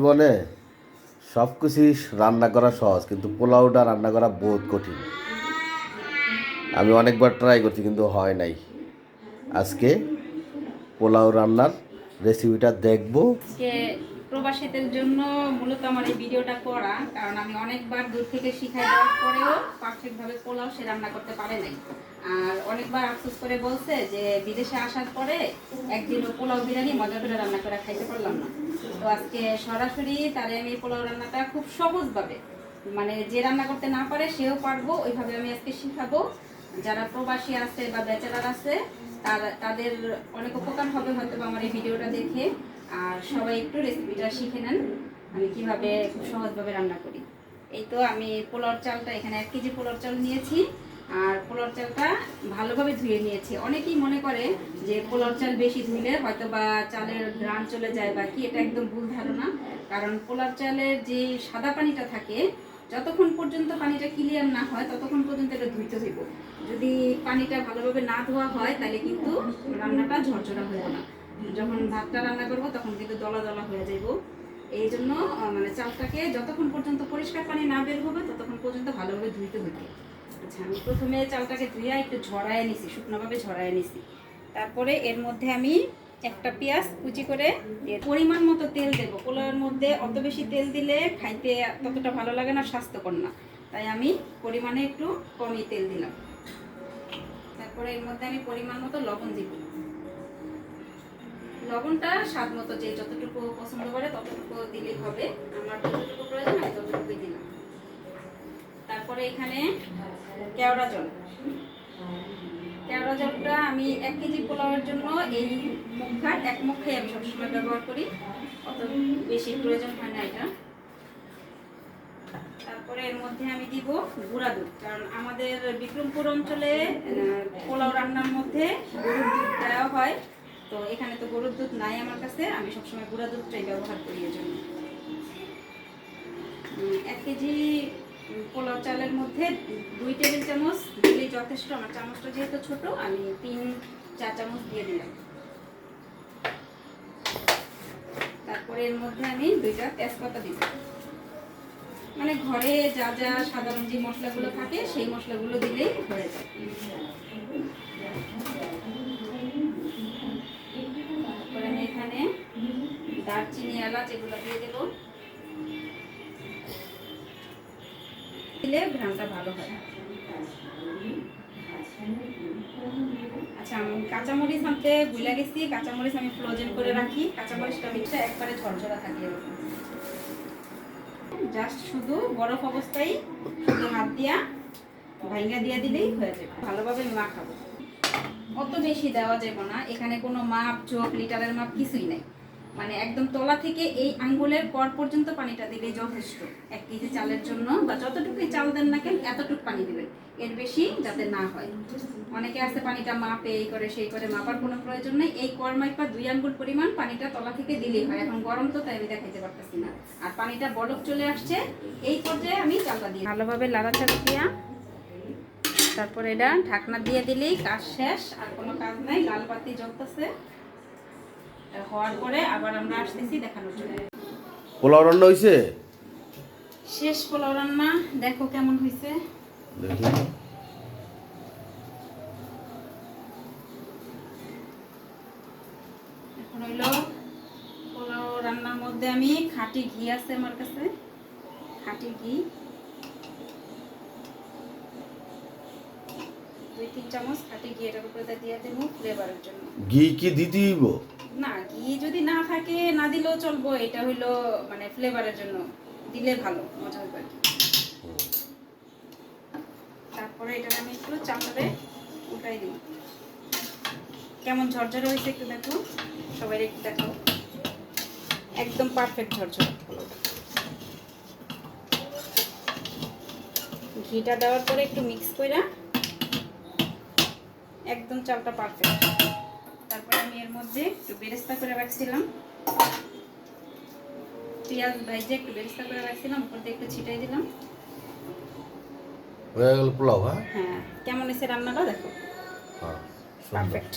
জীবনে সব কিছুই রান্না করা সহজ, কিন্তু পোলাওটা রান্না করা বহুত কঠিন। আমি অনেকবার ট্রাই করছি, কিন্তু হয় নাই। আজকে পোলাও রান্নার রেসিপিটা দেখব। প্রবাসীদের জন্য মূলত আমার এই ভিডিওটা করা, কারণ আমি অনেকবার দূর থেকে শিখাই দেওয়ার পরেও পারফেক্ট ভাবে পোলাও সে রান্না করতে পারে নাই। আর অনেকবার আফসোস করে বলছে যে বিদেশে আসার পরে একদিনও পোলাও বিরিয়ানি মজা করে রান্না করে খাইতে পারলাম না। তো আজকে সরাসরি তারে আমি পোলাও রান্নাটা খুব সহজভাবে মানে যে রান্না করতে না পারে সেও পারব, ওইভাবে আমি আজকে শিখাবো। যারা প্রবাসী আছে বা বেচারার আছে, তার তাদের অনেক উপকার হবে হয়তো আমার এই ভিডিওটা দেখে। আর সবাই একটু রেসিপিটা শিখে নেন। আমি কীভাবে খুব সহজভাবে রান্না করি। এই তো আমি পোলার চালটা এখানে এক কেজি পোলার চাল নিয়েছি। আর পোলার চালটা ভালোভাবে ধুয়ে নিয়েছি। অনেকেই মনে করে যে পোলার চাল বেশি ধুইলে হয়তো বা চালের গ্রান চলে যায় বা কি, এটা একদম ভুল ধারণা। কারণ পোলার চালের যে সাদা পানিটা থাকে, যতক্ষণ পর্যন্ত পানিটা ক্লিয়ার না হয়, ততক্ষণ পর্যন্ত এটা ধুইতে হইব। যদি পানিটা ভালোভাবে না ধোয়া হয়, তাহলে কিন্তু রান্নাটা ঝরঝরা হইব না। যখন ভাতটা রান্না করব, তখন কিন্তু দলা দলা হয়ে যাইব। এই জন্য মানে চালটাকে যতক্ষণ পর্যন্ত পরিষ্কার পানি না বের হবে, ততক্ষণ পর্যন্ত ভালোভাবে ধুইতে হইবে আচ্ছা আমি প্রথমে চালটাকে ধুয়ে একটু ঝরায় নিছি, শুকনোভাবে ঝরায় নিছি। তারপরে এর মধ্যে আমি একটা পেঁয়াজ কুচি করে পরিমাণ মতো তেল দেবো। পোলাওয়ের মধ্যে অত বেশি তেল দিলে খাইতে ততটা ভালো লাগে না, স্বাস্থ্যকর না। তাই আমি পরিমাণে একটু কমই তেল দিলাম। তারপরে এর মধ্যে আমি পরিমাণ মতো লবণ দিব লবণটা স্বাদ মতো যে যতটুকু পছন্দ করে ততটুকু দিলেই হবে। আমার যতটুকু প্রয়োজন, আমি ততটুকুই দিলাম। তারপরে এখানে কেওড়া জল। কেওড়া জলটা আমি এক কেজি পোলাওয়ের জন্য এই মুখার এক মুখাই আমি সবসময় ব্যবহার করি। অত বেশি প্রয়োজন হয় না এটা। তারপরে এর মধ্যে আমি দিব গুঁড়া দুধ, কারণ আমাদের বিক্রমপুর অঞ্চলে পোলাও রান্নার মধ্যে গরুর দুধ দেওয়া হয়। তো এখানে তো গরুর দুধ নাই আমার কাছে। আমি সবসময় গুঁড়া দুধটাই ব্যবহার করি এর জন্য এক কেজি পোলাও চালের মধ্যে দুই টেবিল চামচ দিলেই যথেষ্ট। আমার চামচটা যেহেতু ছোট, আমি তিন, চার চামচ দিয়ে দিলাম। তারপরে এর মধ্যে আমি দুইটা তেজপাতা দিব মানে ঘরে যা যা সাধারণ যে মশলাগুলো থাকে, সেই মশলাগুলো দিলেই হয়ে যায়। দারচিনি এলাচ এগুলো দিয়ে দেব। দিলে ঘ্রানটা ভালো হয়। আচ্ছা আমি কাঁচামরিচ আনতে ভুলে গেছি। কাঁচামরিচ আমি ফ্রোজেন করে রাখি। কাঁচামরিচটা মিটটা একবারে ঝরঝরা থাকে। জাস্ট শুধু বরফ অবস্থায় শুধু হাত দিয়া ভাইঙ্গা দিয়া দিলেই হয়ে যাবে। ভালোভাবে মাখাবো। অত বেশি দেওয়া যাবে না। এখানে কোনো মাপ, চোখ লিটারের মাপ কিছুই নাই। মানে একদম তলা থেকে এই আঙ্গুলের পর পর্যন্ত পানিটা দিলে যথেষ্ট। এক কেজি চালের জন্য বা যতটুকুই চাল দেন না কেন, এতটুকু পানি দিবেন। এর বেশি যাতে না হয়। অনেকে আছে পানিটা মাপে, এই করে, সেই করে, মাপার কোনো প্রয়োজন নেই। এই কর্মাই পা দুই আঙ্গুল পরিমাণ পানিটা তলা থেকে দিলেই হয়। এখন গরম তো, তাই আমি দেখাইতে পারতেছি না। আর পানিটা বরফ চলে আসছে। এই পর্যায়ে আমি চালটা দিই ভালোভাবে লাড়াচাড়া দিয়া, তারপরে এটা ঢাকনা দিয়ে দিলেই কাজ শেষ। আর কোনো কাজ নাই, লাল বাতি জ্বলতেছে। হওয়ার পরে আবার আমরা আসতেছি দেখানোর জন্য। পোলাও রান্না হয়েছে শেষ পোলাও রান্না দেখো কেমন হয়েছে দেখি। এখন হইল পোলাও রান্নার মধ্যে আমি খাঁটি ঘি আছে আমার কাছে। খাঁটি ঘি। দুই তিন চামচ খাঁটি ঘি এটার উপরে দিয়ে দেবো ফ্লেভারের জন্য। ঘি কি হইব? না ঘি যদি না থাকে না দিলেও চলবো এটা হইল মানে ফ্লেভারের জন্য। দিলে ভালো মজা হবে আর কি। তারপরে এটা আমি একটু চামড়ে উল্টাই দিই কেমন ঝরঝরে হয়েছে একটু দেখো সবাই একটু দেখো একদম পারফেক্ট ঝরঝরে। ঘিটা দেওয়ার পরে একটু মিক্স করে একদম চালটা পারফেক্ট তারপরে আমি এর মধ্যে একটু বেরেস্তা করে রাখছিলাম। পেঁয়াজ ভাইজে একটু বেরেস্তা করে রাখছিলাম উপর দিয়ে একটু ছিটাই দিলাম। হয়ে গেল পোলাও হ্যাঁ? হ্যাঁ কেমন এসে রান্নাটা দেখো। হ্যাঁ পারফেক্ট